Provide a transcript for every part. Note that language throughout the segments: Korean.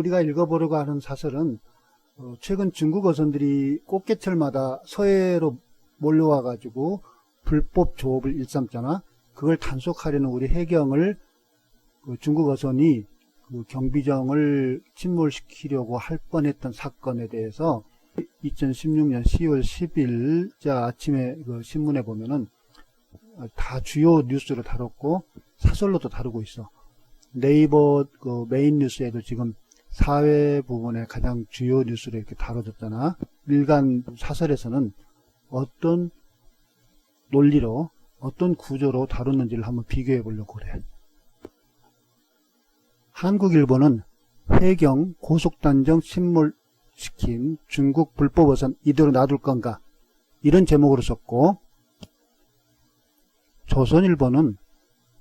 우리가 읽어보려고 하는 사설은 어, 최근 중국 어선들이 꽃게철마다 서해로 몰려와 가지고 불법 조업을 일삼잖아. 그걸 단속하려는 우리 해경을 그 중국 어선이 그 경비정을 침몰시키려고 할 뻔했던 사건에 대해서 2016년 10월 10일자 아침에 그 신문에 보면은 다 주요 뉴스로 다뤘고 사설로도 다루고 있어. 네이버 그 메인 뉴스에도 지금 사회 부분의 가장 주요 뉴스로 이렇게 다뤄졌잖아. 일간 사설에서는 어떤 논리로 어떤 구조로 다뤘는지를 한번 비교해 보려고 그래. 한국일보는 해경 고속단정 침몰시킨 중국 불법어선 이대로 놔둘 건가 이런 제목으로 썼고 조선일보는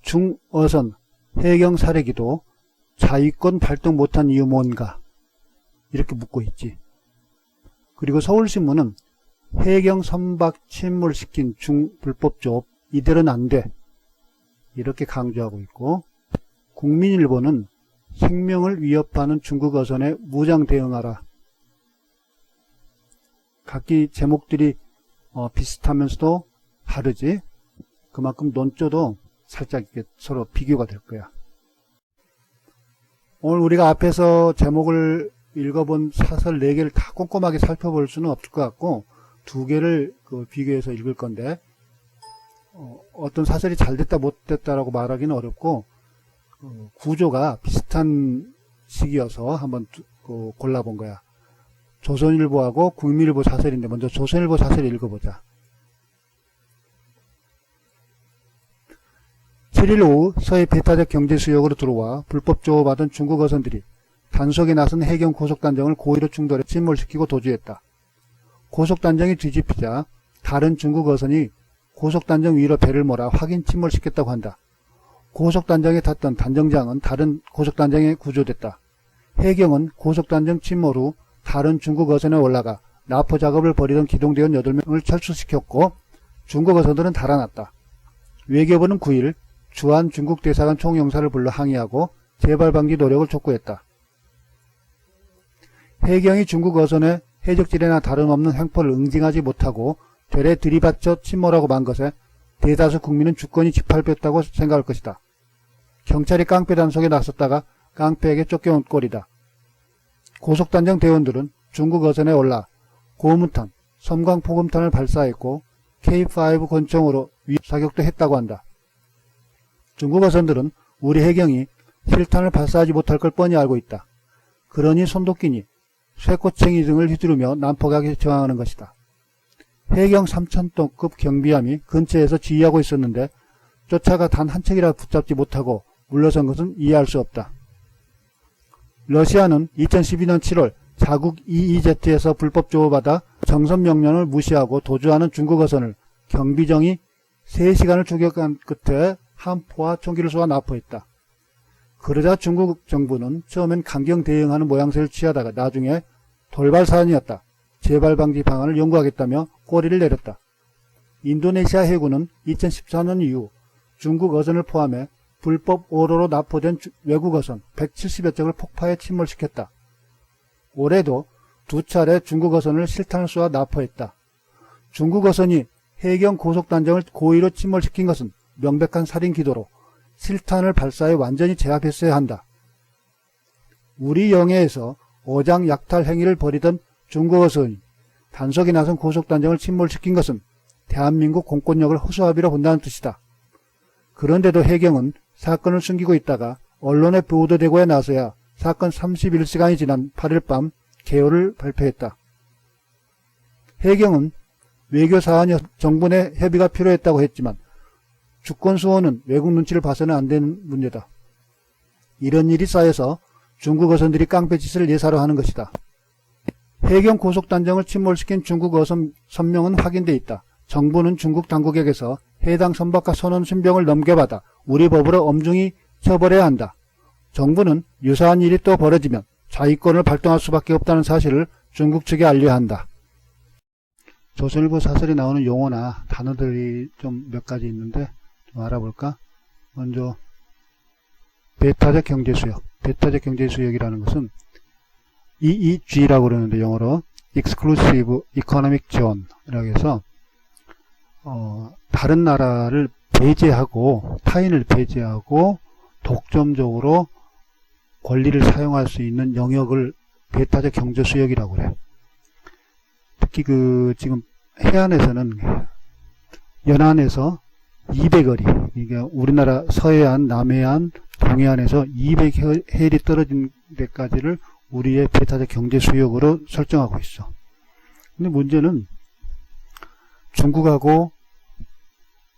중어선 해경 사례기도 자위권 발동 못한 이유 뭔가 이렇게 묻고 있지. 그리고 서울신문은 해경 선박 침몰시킨 중불법조업 이대로는 안 돼. 이렇게 강조하고 있고 국민일보는 생명을 위협하는 중국 어선에 무장 대응하라. 각기 제목들이 어, 비슷하면서도 다르지. 그만큼 논조도 살짝 이렇게 서로 비교가 될 거야. 오늘 우리가 앞에서 제목을 읽어본 사설 4개를 다 꼼꼼하게 살펴볼 수는 없을 것 같고 두 개를 그 비교해서 읽을 건데 어, 떤 사설이 잘 됐다 못 됐다라고 말하기는 어렵고 어, 구조가 비슷한 시기여서 한번 두, 그 골라본 거야. 조선일보하고 국민일보 사설인데 먼저 조선일보 사설 읽어보자. 7일 오후 서해 배타적 경제 수역으로 들어와 불법 조업하던 중국 어선들이 단속에 나선 해경 고속단정을 고의로 충돌해 침몰시키고 도주했다. 고속단정이 뒤집히자 다른 중국 어선이 고속단정 위로 배를 몰아 확인 침몰시켰다고 한다. 고속단정에 탔던 단정장은 다른 고속단정에 구조됐다. 해경은 고속단정 침몰 후 다른 중국 어선에 올라가 납포 작업을 벌이던 기동대원 8명을 철수시켰고 중국 어선들은 달아났다. 외교부는 9일 주한 중국 대사관 총영사를 불러 항의하고 재발 방지 노력을 촉구했다. 해경이 중국 어선의 해적질이나 다름없는 횡포를 응징하지 못하고 되레 들이받쳐 침몰하고 만 것에 대다수 국민은 주권이 짓밟혔다고 생각할 것이다. 경찰이 깡패 단속에 나섰다가 깡패에게 쫓겨온 꼴이다. 고속단정 대원들은 중국 어선에 올라 고무탄, 섬광포금탄을 발사했고 K5 권총으로 위사격도 했다고 한다. 중국 어선들은 우리 해경이 실탄을 발사하지 못할 걸 뻔히 알고 있다. 그러니 손도끼니 쇠꼬챙이 등을 휘두르며 난폭하게 저항하는 것이다. 해경 3천톤급 경비함이 근처에서 지휘하고 있었는데 쫓아가 단 한 척이라 붙잡지 못하고 물러선 것은 이해할 수 없다. 러시아는 2012년 7월 자국 EEZ에서 불법 조업하다 정선 명령을 무시하고 도주하는 중국 어선을 경비정이 3시간을 추격한 끝에 함포와 총기를 쏘아 납포했다. 그러자 중국 정부는 처음엔 강경 대응하는 모양새를 취하다가 나중에 돌발 사안이었다. 재발 방지 방안을 연구하겠다며 꼬리를 내렸다. 인도네시아 해군은 2014년 이후 중국 어선을 포함해 불법 오로로 납포된 외국 어선 170여 척을 폭파해 침몰시켰다. 올해도 두 차례 중국 어선을 실탄을 쏘아 납포했다. 중국 어선이 해경 고속단정을 고의로 침몰시킨 것은 명백한 살인 기도로 실탄을 발사해 완전히 제압했어야 한다. 우리 영해에서 어장 약탈 행위를 벌이던 중국 어 선이 단속에 나선 고속단정을 침몰시킨 것은 대한민국 공권력을 허수아비로 본다는 뜻이다. 그런데도 해경은 사건을 숨기고 있다가 언론에 보도되고야 나서야 사건 31시간이 지난 8일 밤 개요를 발표했다. 해경은 외교 사안이 정부 내 협의가 필요했다고 했지만 주권 수호는 외국 눈치를 봐서는 안 되는 문제다. 이런 일이 쌓여서 중국 어선들이 깡패짓을 예사로 하는 것이다. 해경 고속단정을 침몰시킨 중국 어선 선명은 확인돼 있다. 정부는 중국 당국에게서 해당 선박과 선원 신병을 넘겨받아 우리 법으로 엄중히 처벌해야 한다. 정부는 유사한 일이 또 벌어지면 자위권을 발동할 수밖에 없다는 사실을 중국 측에 알려야 한다. 조선일보 사설에 나오는 용어나 단어들이 좀 몇 가지 있는데 좀 알아볼까? 먼저 베타적 경제수역, 베타적 경제수역이라는 것은 EEG라고 그러는데 영어로 Exclusive Economic Zone이라고 해서 어, 다른 나라를 배제하고 타인을 배제하고 독점적으로 권리를 사용할 수 있는 영역을 배타적 경제 수역이라고 그래요. 특히 그 지금 해안에서는 연안에서 200거리, 이게 우리나라 서해안, 남해안, 동해안에서 200해리 떨어진 데까지를 우리의 배타적 경제 수역으로 설정하고 있어. 근데 문제는 중국하고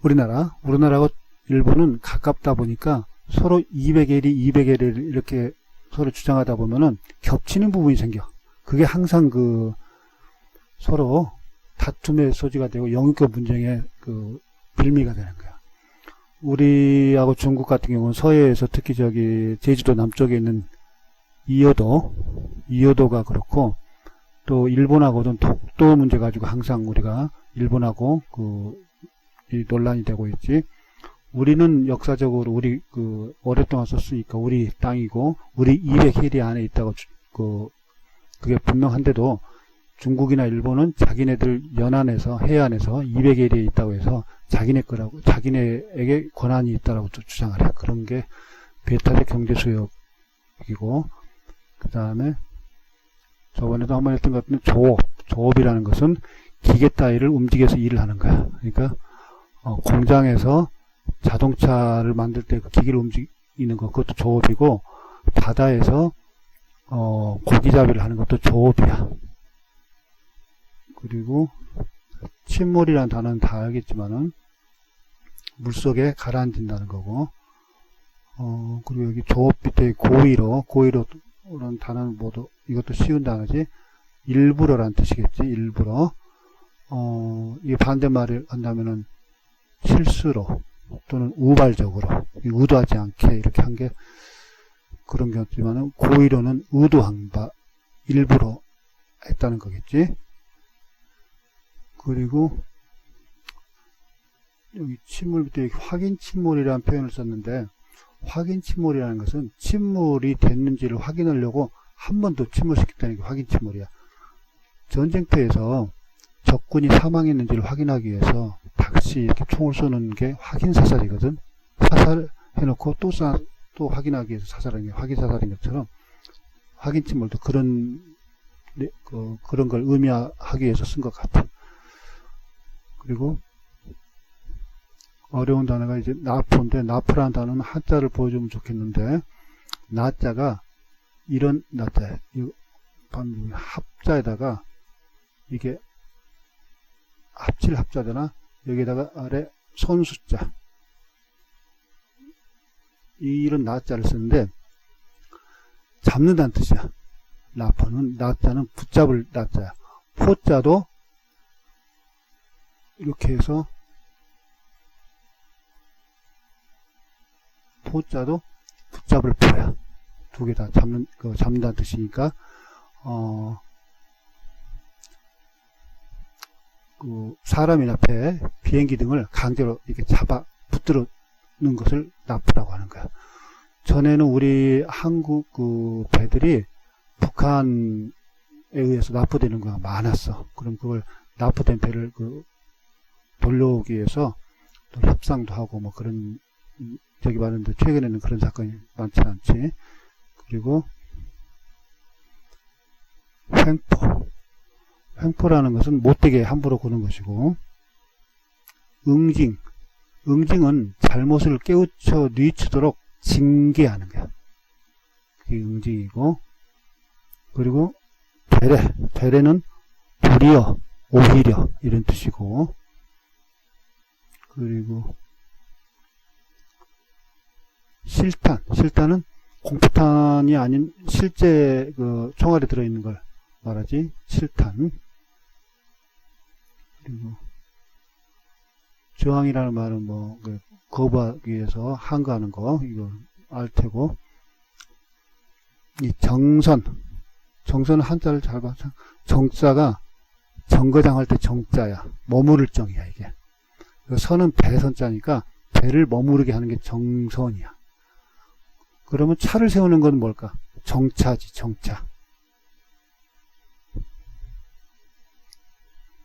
우리나라, 우리나라하고 일본은 가깝다 보니까 서로 200에리, 200에리 이렇게 서로 주장하다 보면은 겹치는 부분이 생겨. 그게 항상 그 서로 다툼의 소지가 되고 영유권 분쟁의 그 빌미가 되는 거야. 우리하고 중국 같은 경우는 서해에서 특히 저기 제주도 남쪽에 있는 이효도, 이효도가 그렇고 또 일본하고는 독도 문제 가지고 항상 우리가 일본하고 그이 논란이 되고 있지. 우리는 역사적으로 우리 그 오랫동안 썼으니까 우리 땅이고 우리 200힐이 안에 있다고 주- 그 그게 분명한데도 중국이나 일본은 자기네들 연안에서 해안에서 200힐이 있다고 해서 자기네 거라고 자기네에게 권한이 있다라고 또 주장을 해. 그런 게 베타적 경제 수역이고 그 다음에 저번에도 한 번 했던 것 같은데 조업 조업이라는 것은 기계 따위를 움직여서 일을 하는 거야. 그러니까 어, 공장에서 자동차를 만들 때 그 기계를 움직이는 것 그것도 조업이고 바다에서 어, 고기잡이를 하는 것도 조업이야. 그리고 침몰이라는 단어는 다 알겠지만은 물속에 가라앉는다는 거고 어, 그리고 여기 조업 밑에 고의로 고의로라는 단어는 모두 이것도 쉬운 단어지 일부러란 뜻이겠지 일부러 어, 이 반대말을 한다면은 실수로 또는 우발적으로 의도하지 않게 이렇게 한 게 그런 경우지만은 고의로는 의도한 바 일부러 했다는 거겠지. 그리고 여기 침몰 밑에 확인 침몰이라는 표현을 썼는데 확인 침몰이라는 것은 침몰이 됐는지를 확인하려고 한 번 더 침몰시켰다는 게 확인 침몰이야. 전쟁터에서 적군이 사망했는지를 확인하기 위해서 다시 이렇게 총을 쏘는 게 확인 사살이거든. 사살해놓고 또, 쏴, 또 확인하기 위해서 사살하는 게 확인 사살인 것처럼 확인 침몰도 그런 네, 그, 그런 걸 의미하기 위해서 쓴 것 같아. 그리고 어려운 단어가 이제 나포인데 나포라는 단어는 한자를 보여주면 좋겠는데 나자가 이런 나자 합자에다가 이게 합칠 합자잖아. 여기다가 아래 손숫자 이런 나자를 쓰는데 잡는다는 뜻이야. 나포는 나자는 붙잡을 나자야. 포자도 이렇게 해서 포자도 붙잡을 포야. 두 개 다 잡는 그 잡는다는 뜻이니까 어. 그 사람이나 배, 비행기 등을 강제로 이렇게 잡아 붙들어 놓는 것을 납부라고 하는 거야. 전에는 우리 한국 그 배들이 북한에 의해서 납부되는 거가 많았어. 그럼 그걸 납부된 배를 그 돌려오기 위해서 또 협상도 하고 뭐 그런 저기 많은데 최근에는 그런 사건이 많지 않지. 그리고 횡포. 횡포라는 것은 못되게 함부로 구는 것이고 응징. 응징은 잘못을 깨우쳐 뉘치도록 징계하는 거야. 그게 응징이고 그리고 배례. 배례는 도리어, 오히려 이런 뜻이고 그리고 실탄. 실탄은 공포탄이 아닌 실제 그 총알에 들어있는 걸 말하지. 실탄. 그리고 저항이라는 말은 뭐그 거부하기 위해서 항거하는 거 이거 알 테고 이 정선 정선은 한자를 잘 봐. 정자가 정거장 할 때 정자야. 머무를 정이야 이게. 그 선은 배선자니까 배를 머무르게 하는 게 정선이야. 그러면 차를 세우는 건 뭘까? 정차지, 정차.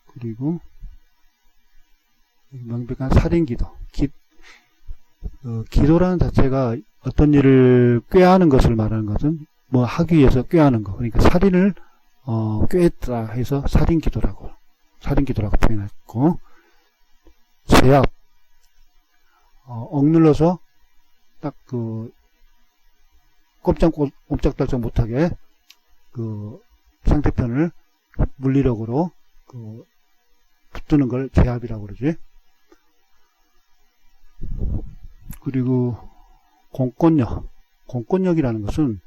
그리고 명백한 살인기도. 기, 어, 기도라는 자체가 어떤 일을 꾀하는 것을 말하는 것은 뭐 하기 위해서 꾀하는 거. 그러니까 살인을 어, 꾀했다 해서 살인기도라고 살인기도라고 표현했고 제압 어, 억눌러서 딱 그 꼼짝 꼼짝달짝 못하게 그 상대편을 물리력으로 그 붙드는 걸 제압이라고 그러지. 그리고 공권력. 공권력이라는 것은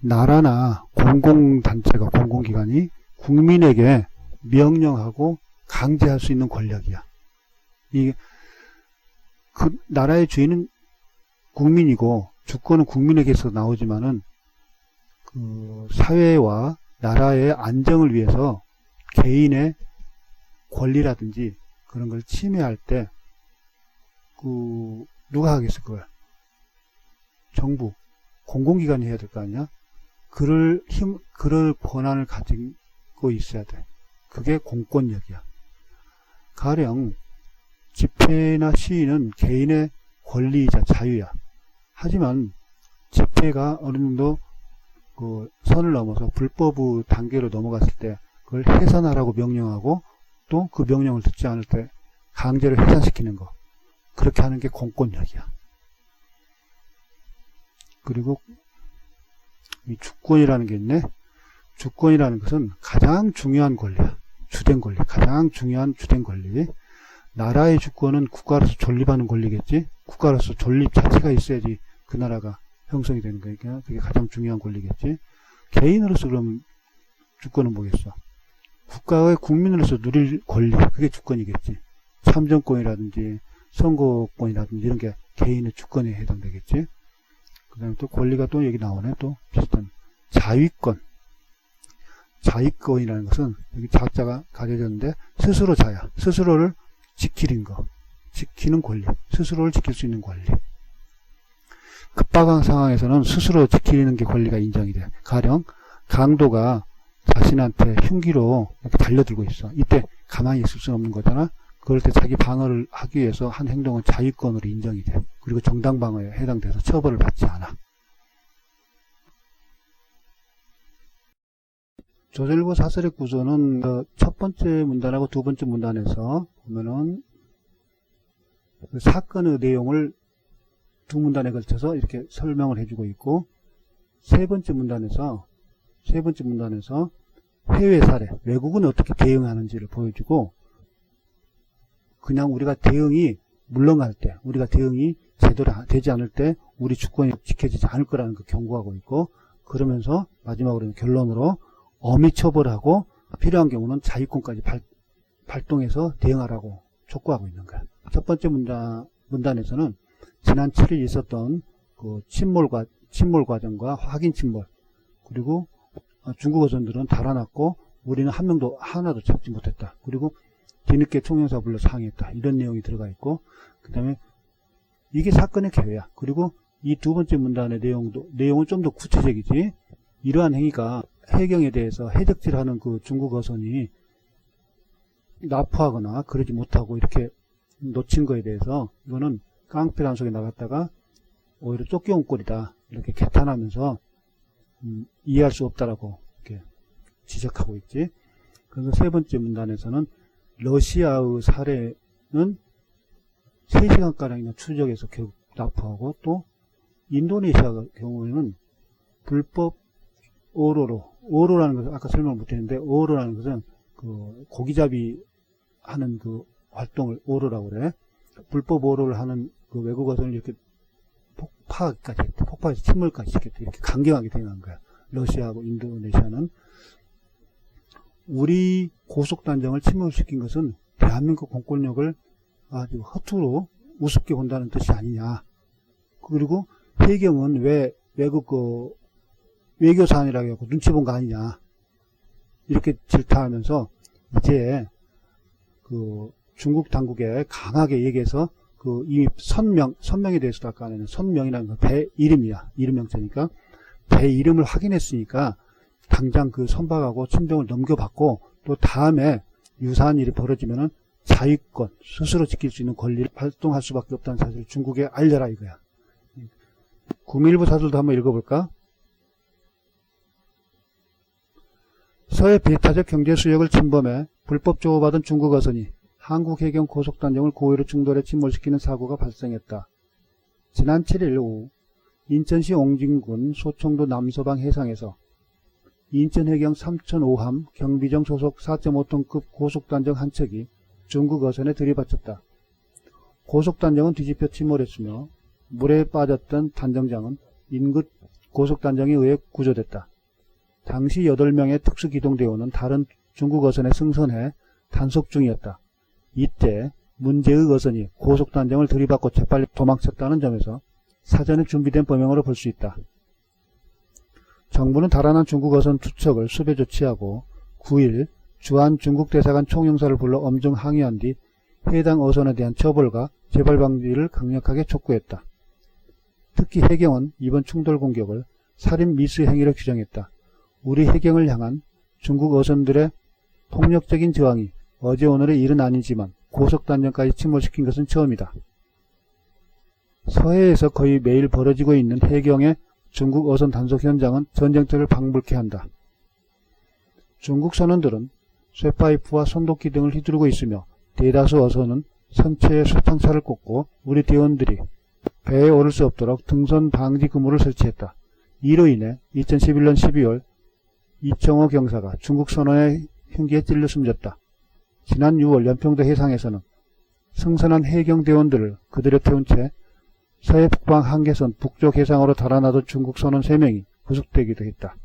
나라나 공공단체가 공공기관이 국민에게 명령하고 강제할 수 있는 권력이야. 이그 나라의 주인은 국민이고 주권은 국민에게서 나오지만은 그 사회와 나라의 안정을 위해서 개인의 권리라든지 그런 걸 침해할 때, 그, 누가 하겠어, 그걸? 정부, 공공기관이 해야 될 거 아니야? 그럴 힘, 그럴 권한을 가지고 있어야 돼. 그게 공권력이야. 가령, 집회나 시위는 개인의 권리이자 자유야. 하지만, 집회가 어느 정도 그 선을 넘어서 불법의 단계로 넘어갔을 때 그걸 해산하라고 명령하고 또 그 명령을 듣지 않을 때 강제로 해산시키는 거 그렇게 하는 게 공권력이야. 그리고 이 주권이라는 게 있네. 주권이라는 것은 가장 중요한 권리야. 주된 권리, 가장 중요한 주된 권리. 나라의 주권은 국가로서 존립하는 권리겠지. 국가로서 존립 자체가 있어야지 그 나라가 형성이 되는 거니까 그게 가장 중요한 권리겠지. 개인으로서 그럼 주권은 뭐겠어? 국가의 국민으로서 누릴 권리, 그게 주권이겠지. 참정권이라든지 선거권이라든지 이런 게 개인의 주권에 해당되겠지. 그 다음에 또 권리가 또 여기 나오네. 또 비슷한 자위권. 자위권이라는 것은 여기 자자가 가려졌는데 스스로 자야. 스스로를 지키는 거. 지키는 권리. 스스로를 지킬 수 있는 권리. 급박한 상황에서는 스스로 지키는 게 권리가 인정이 돼. 가령 강도가 자신한테 흉기로 이렇게 달려들고 있어. 이때 가만히 있을 수는 없는 거잖아. 그럴 때 자기 방어를 하기 위해서 한 행동은 자유권으로 인정이 돼. 그리고 정당 방어에 해당돼서 처벌을 받지 않아. 조절부 사설의 구조는 그첫 번째 문단하고 두 번째 문단에서 보면은 그 사건의 내용을 두 문단에 걸쳐서 이렇게 설명을 해주고 있고 세 번째 문단에서 세 번째 문단에서 해외 사례, 외국은 어떻게 대응하는지를 보여주고 그냥 우리가 대응이 물러갈 때, 우리가 대응이 제대로 되지 않을 때 우리 주권이 지켜지지 않을 거라는 걸 경고하고 있고 그러면서 마지막으로 결론으로 어미 처벌하고 필요한 경우는 자유권까지 발, 발동해서 대응하라고 촉구하고 있는 거야. 첫 번째 문단, 문단에서는 지난 7일 있었던 그 침몰과 침몰 과정과 확인 침몰 그리고 중국 어선들은 달아났고 우리는 한 명도 하나도 잡지 못했다. 그리고 뒤늦게 총영사 불러서 항의했다. 이런 내용이 들어가 있고 그 다음에 이게 사건의 개요야. 그리고 이 두 번째 문단의 내용도 내용은 좀 더 구체적이지. 이러한 행위가 해경에 대해서 해적질하는 그 중국 어선이 납포하거나 그러지 못하고 이렇게 놓친 거에 대해서 이거는 깡패 단 속에 나갔다가 오히려 쫓겨온 꼴이다. 이렇게 개탄하면서 음, 이해할 수 없다라고 이렇게 지적하고 있지. 그래서 세 번째 문단에서는 러시아의 사례는 3시간가량이나 추적해서 결국 납포하고 또 인도네시아 경우에는 불법 오로로 오로라는 것은 아까 설명 못했는데 오로라는 것은 그 고기잡이 하는 그 활동을 오로라고 그래. 불법 오로를 하는 그 외국 어선을 이렇게 폭파까지. 폭파해서 침몰까지 시켰대. 이렇게 강경하게 대응한 거야. 러시아하고 인도네시아는 우리 고속단정을 침몰시킨 것은 대한민국 공권력을 아주 허투루 우습게 본다는 뜻이 아니냐. 그리고 해경은 왜 외국 그 외교 사안이라고 하고 눈치 본 거 아니냐. 이렇게 질타하면서 이제 그 중국 당국에 강하게 얘기해서 그 이미 선명, 선명에 대해서도 아까 는 선명이라는 건 배 이름이야. 이름 명자니까. 배 이름을 확인했으니까 당장 그 선박하고 침병을 넘겨받고 또 다음에 유사한 일이 벌어지면은 자위권, 스스로 지킬 수 있는 권리를 발동할 수밖에 없다는 사실을 중국에 알려라 이거야. 구밀부 사설도 한번 읽어볼까? 서해 비타적 경제 수역을 침범해 불법 조업하던 중국 어선이 한국 해경 고속단정을 고의로 충돌해 침몰시키는 사고가 발생했다. 지난 7일 오후 인천시 옹진군 소청도 남서방 해상에서 인천해경 3005함 경비정 소속 4.5톤급 고속단정 한 척이 중국 어선에 들이받쳤다. 고속단정은 뒤집혀 침몰했으며 물에 빠졌던 단정장은 인근 고속단정에 의해 구조됐다. 당시 8명의 특수기동대원은 다른 중국 어선에 승선해 단속 중이었다. 이때 문제의 어선이 고속단정을 들이받고 재빨리 도망쳤다는 점에서 사전에 준비된 범행으로 볼 수 있다. 정부는 달아난 중국 어선 추척을 수배 조치하고 9일 주한 중국 대사관 총영사를 불러 엄중 항의한 뒤 해당 어선에 대한 처벌과 재발 방지를 강력하게 촉구했다. 특히 해경은 이번 충돌 공격을 살인 미수 행위로 규정했다. 우리 해경을 향한 중국 어선들의 폭력적인 저항이 어제 오늘의 일은 아니지만 고속단정까지 침몰시킨 것은 처음이다. 서해에서 거의 매일 벌어지고 있는 해경의 중국 어선 단속 현장은 전쟁터를 방불케 한다. 중국 선원들은 쇠파이프와 손도끼 등을 휘두르고 있으며 대다수 어선은 선체에 수탕차를 꽂고 우리 대원들이 배에 오를 수 없도록 등선 방지 그물을 설치했다. 이로 인해 2011년 12월 이청호 경사가 중국 선원의 흉기에 찔려 숨졌다. 지난 6월 연평도 해상에서는 승선한 해경대원들을 그들에 태운 채 서해 북방 한계선 북쪽 해상으로 달아나던 중국 선원 3명이 구속되기도 했다.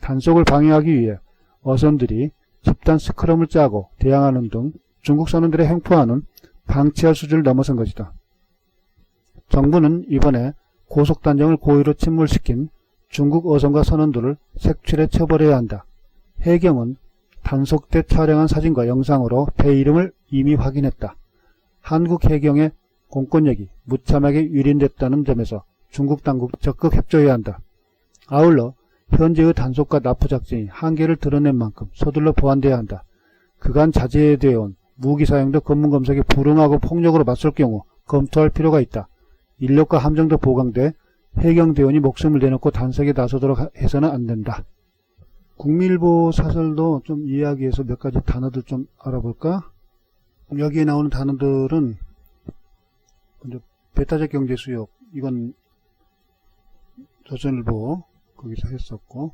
단속을 방해하기 위해 어선들이 집단 스크럼을 짜고 대항하는 등 중국 선원들의 행포하는 방치할 수준을 넘어선 것이다. 정부는 이번에 고속단정을 고의로 침몰시킨 중국 어선과 선원들을 색출해 처벌해야 한다. 해경은 단속 때 촬영한 사진과 영상으로 배 이름을 이미 확인했다. 한국 해경의 공권력이 무참하게 유린됐다는 점에서 중국 당국 적극 협조해야 한다. 아울러 현재의 단속과 납포 작전이 한계를 드러낸 만큼 서둘러 보완돼야 한다. 그간 자제되어 온 무기 사용도 검문 검색에 불응하고 폭력으로 맞설 경우 검토할 필요가 있다. 인력과 함정도 보강돼 해경대원이 목숨을 내놓고 단속에 나서도록 해서는 안 된다. 국밀보 사설도 좀 이야기해서 몇 가지 단어들 좀 알아볼까? 여기에 나오는 단어들은 먼저 베타적 경제 수역 이건 조선일보 거기서 했었고.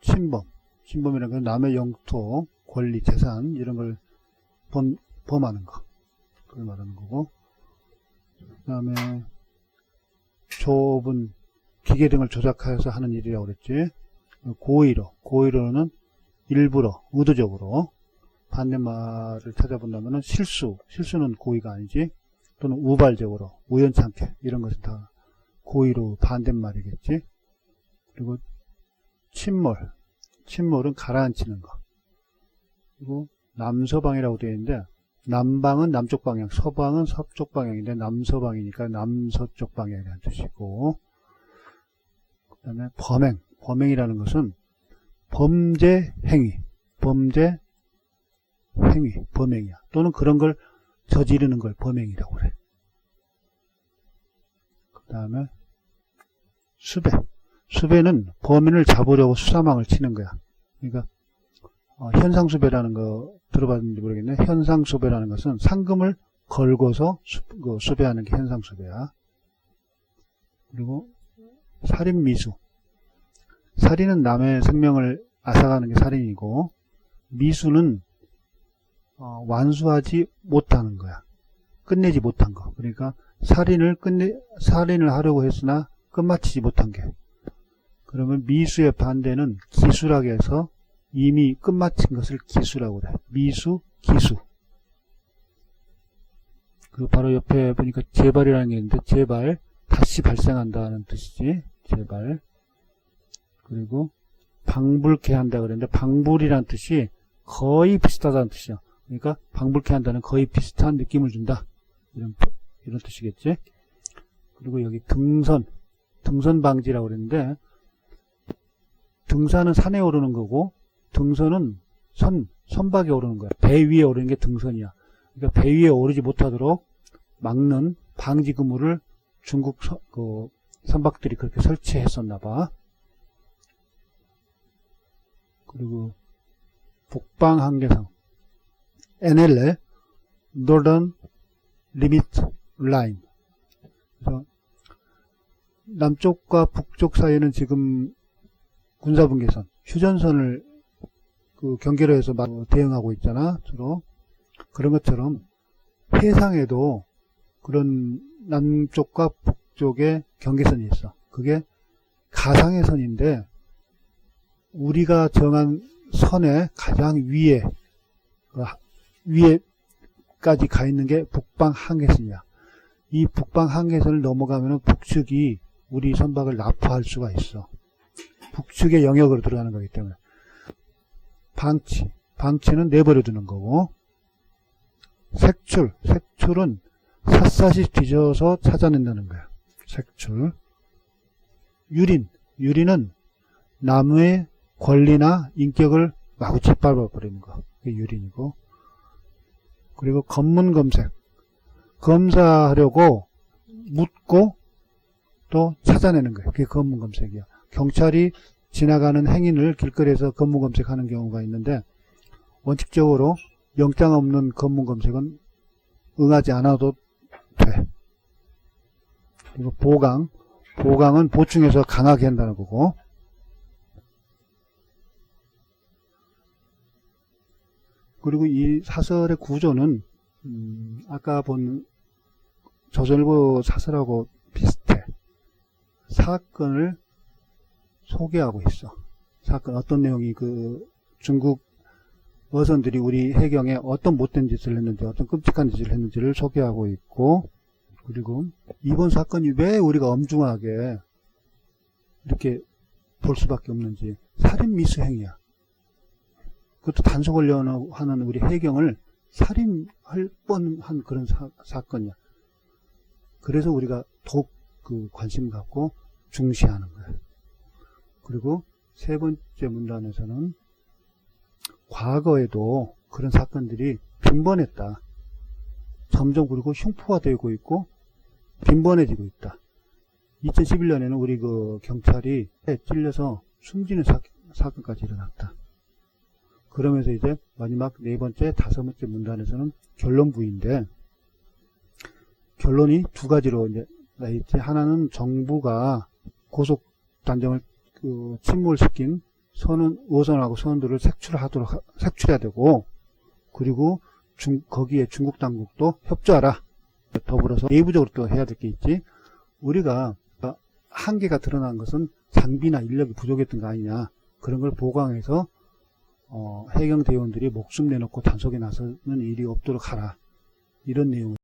침범. 침범이라는 건 남의 영토 권리 재산 이런 걸 범, 범하는 거. 그걸 말하는 거고. 그 다음에 좁은 기계 등을 조작해서 하는 일이라고 그랬지. 고의로 고의로는 일부러 의도적으로 반대말을 찾아본다면 실수 실수는 고의가 아니지. 또는 우발적으로 우연찮게 이런 것은 다 고의로 반대말이겠지. 그리고 침몰 침몰은 가라앉히는 거. 그리고 남서방이라고 되어 있는데 남방은 남쪽 방향 서방은 서쪽 방향인데 남서방이니까 남서쪽 방향이라는 뜻이고 그 다음에 범행 범행이라는 것은 범죄 행위 범죄 행위 범행이야 또는 그런 걸 저지르는 걸 범행이라고 그래. 그 다음에 수배. 수배는 범인을 잡으려고 수사망을 치는 거야. 그러니까 어, 현상수배라는 거 들어봤는지 모르겠네. 현상수배라는 것은 상금을 걸고서 수, 그 수배하는 게 현상수배야. 그리고 살인미수. 살인은 남의 생명을 앗아가는 게 살인이고 미수는 어, 완수하지 못하는 거야. 끝내지 못한 거. 그러니까 살인을 끝내 살인을 하려고 했으나 끝마치지 못한 게. 그러면 미수의 반대는 해서 이미 끝마친 것을 기수라고 그래. 미수, 기수. 그 바로 옆에 보니까 재발이라는 게 있는데 재발 다시 발생한다는 뜻이지. 재발. 그리고 방불케 한다 그랬는데 방불이라는 뜻이 거의 비슷하다는 뜻이야. 그러니까 방불케 한다는 거의 비슷한 느낌을 준다. 이런, 이런 뜻이겠지. 그리고 여기 등선, 등선 방지라고 그랬는데, 등산은 산에 오르는 거고, 등선은 선, 선박에 오르는 거야. 배 위에 오르는 게 등선이야. 그러니까 배 위에 오르지 못하도록 막는 방지 그물을 중국 서- 그 선박들이 그렇게 설치했었나 봐. 그리고 북방 한계선 NLL Northern Limit Line 그래서 남쪽과 북쪽 사이에는 지금 군사분계선 휴전선을 그 경계로 해서 막 대응하고 있잖아 주로 그런 것처럼 해상에도 그런 남쪽과 북쪽에 경계선이 있어 그게 가상의 선인데 우리가 정한 선의 가장 위에 그 하- 위에까지 가 있는 게 북방 한계선이야. 이 북방 한계선을 넘어가면 북측이 우리 선박을 납포할 수가 있어. 북측의 영역으로 들어가는 거기 때문에 방치, 방치는 내버려 두는 거고 색출, 색출은 샅샅이 뒤져서 찾아낸다는 거야. 색출. 유린, 유린은 나무의 권리나 인격을 마구 짓밟아 버리는 거. 그게 유린이고. 그리고 검문 검색. 검사하려고 묻고 또 찾아내는 거예요. 그게 검문 검색이야. 경찰이 지나가는 행인을 길거리에서 검문 검색하는 경우가 있는데 원칙적으로 영장 없는 검문 검색은 응하지 않아도 돼. 그리고 보강. 보강은 보충해서 강하게 한다는 거고. 그리고 이 사설의 구조는 음, 아까 본 조선일보 사설하고 비슷해. 사건을 소개하고 있어. 사건 어떤 내용이 그 중국 어선들이 우리 해경에 어떤 못된 짓을 했는지 어떤 끔찍한 짓을 했는지를 소개하고 있고 그리고 이번 사건이 왜 우리가 엄중하게 이렇게 볼 수밖에 없는지 살인 미수 행위야. 그것도 단속하려는 하는 우리 해경을 살인할 뻔한 그런 사, 건이야 그래서 우리가 더욱 그 관심 갖고 중시하는 거예요. 그리고 세 번째 문단에서는 과거에도 그런 사건들이 빈번했다. 점점 그리고 흉포화되고 있고 빈번해지고 있다. 2011년에는 우리 그 경찰이 찔려서 숨지는 사, 사건까지 일어났다. 그러면서 이제 마지막 네 번째, 다섯 번째 문단에서는 결론부인데 결론이 두 가지로 이제 나 있지. 하나는 정부가 고속 단정을 그 침몰시킨 선원 어선하고 선원들을 색출하도록 하- 색출해야 되고 그리고 중, 거기에 중국 당국도 협조하라. 더불어서 내부적으로 또 해야 될 게 있지. 우리가 한계가 드러난 것은 장비나 인력이 부족했던 거 아니냐. 그런 걸 보강해서 어, 해경 대원들이 목숨 내놓고 단속에 나서는 일이 없도록 하라. 이런 내용.